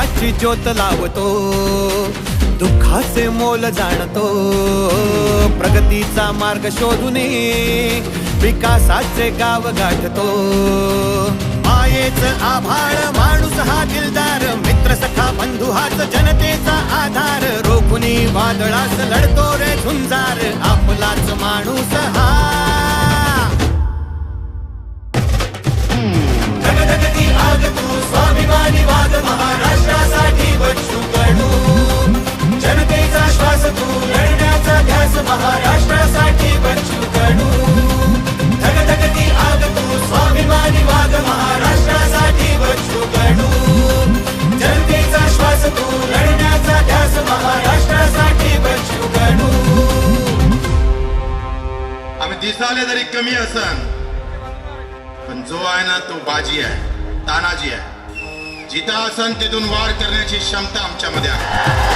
ज्ञानाची ज्योत लावतो दुःखाचे मोल जाणतो प्रगतीचा मार्ग शोधून विकासाचे गाव गाठतो. मायेच आभाळ माणूस हा दिलदार मित्र सखा बंधू हाच जनतेचा आधार. रोखुनी वादळास लढतो रे झुंजार आपलाच माणूस हा दिसाले जरी कमी असन पण जो आहे ना तो बाजी आहे तानाजी आहे. जिथं असन तिथून वार करण्याची क्षमता आमच्यामध्ये आहे.